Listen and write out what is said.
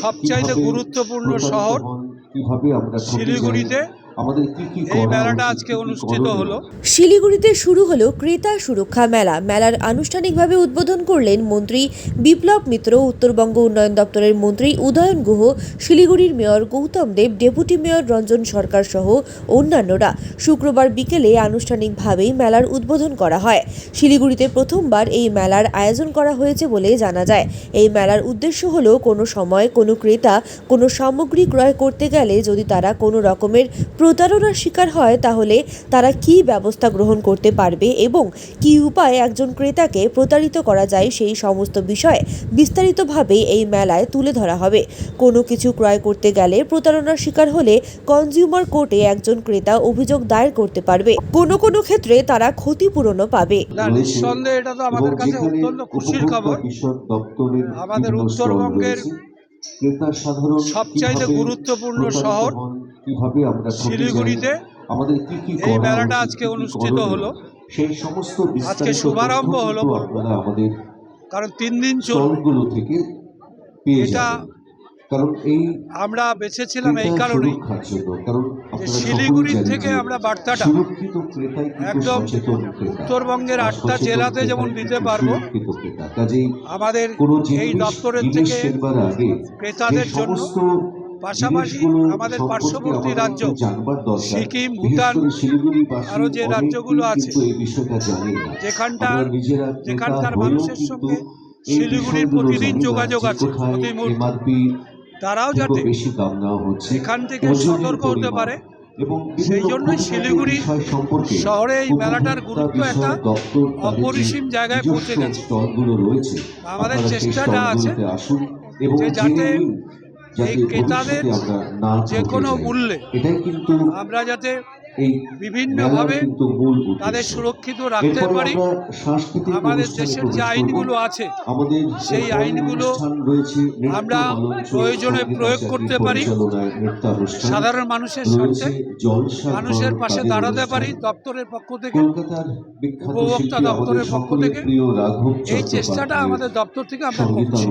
সবচাইতে গুরুত্বপূর্ণ শহর শিলিগুড়িতে আমাদের কি কি এই মেলাটা আজকে অনুষ্ঠিত হলো। শিলিগুড়িতে শুরু হলো ক্রেতা সুরক্ষা মেলা। মেলার আনুষ্ঠানিকভাবে উদ্বোধন করলেন মন্ত্রী বিপ্লব মিত্র উত্তরবঙ্গ উন্নয়ন দপ্তরের মন্ত্রী উদয়ন গুহ শিলিগুড়ির mayor Gautam Deb deputy mayor Ranjan Sarkar সহ অন্যান্যরা। শুক্রবার বিকেলে আনুষ্ঠানিকভাবেই মেলার উদ্বোধন করা হয়। শিলিগুড়িতে প্রথমবার এই মেলার আয়োজন করা হয়েছে বলে জানা যায়। এই মেলার উদ্দেশ্য হলো কোনো সময় কোনো ক্রেতা কোনো সামগ্রী ক্রয় করতে গেলে যদি তারা কোনো রকমের প্রতারণার শিকার হয় তাহলে তারা কী ব্যবস্থা গ্রহণ করতে পারবে এবং কি উপায়ে একজন ক্রেতাকে প্রতারিত করা যায় সেই সমস্ত বিষয়ে বিস্তারিতভাবে এই মেলায় তুলে ধরা হবে। কোনো কিছু ক্রয় করতে গেলে প্রতারণার শিকার হলে কনজিউমার কোর্টে একজন ক্রেতা অভিযোগ দায়ের করতে পারবে। কোনো কোনো ক্ষেত্রে তারা ক্ষতিপূরণও পাবে। নিঃসন্দেহে এটা তো আমাদের কাছে অত্যন্ত খুশির খবর। আমাদের উত্তরবঙ্গের সবচাইতে গুরুত্বপূর্ণ শহর কীভাবে আমরা শিলিগুড়িতে। আমাদের কি কি এই মেলাটা আজকে অনুষ্ঠিত হলো। সেই সমস্ত আজকে শুভারম্ভ হলো আপনারা আমাদের কারণ তিন দিন চলবে স্টলগুলো থেকে এটা আমরা বেছেছিলাম এই কারণেই। যে শিলিগুড়ির থেকে আমরা বার্তাটা একদম উত্তরবঙ্গের আটটা জেলাতে যেমন দিতে পারব আমাদের এই দপ্তরের থেকে ক্রেতাদের জন্য পাশাপাশি আমাদের পার্শ্ববর্তী রাজ্য সিকিম, ভুটান, করে শিলিগুড়িবাসী আরও যে রাজ্যগুলো আছে, ক্রেতা যেখানকার মানুষের সঙ্গে শিলিগুড়ির প্রতিদিন যোগাযোগ আছে, প্রতি মুহূর্তে। তারাও যাতে এখান থেকে সতর্ক হতে পারে। এবং সেই জন্য জন্যই শিলিগুড়ি শহরে এই মেলাটার গুরুত্ব একটা অপরিসীম জায়গায় পৌঁছে গেছে। আমাদের চেষ্টাটা আছে যে যাতে এই ক্রেতাদের যে কোনো মূল্যে আমরা যাতে বিভিন্নভাবে। তাদের সুরক্ষিত রাখতে পারি। আমাদের দেশের যে আইনগুলো আছে সেই আইনগুলো আমরা প্রয়োজনে প্রয়োগ করতে পারি। সাধারণ মানুষের স্বার্থে মানুষের পাশে দাঁড়াতে পারি দপ্তরের পক্ষ থেকে উপভোক্তা দপ্তরের পক্ষ থেকে। এই চেষ্টাটা আমাদের দপ্তর থেকে আমরা করছি।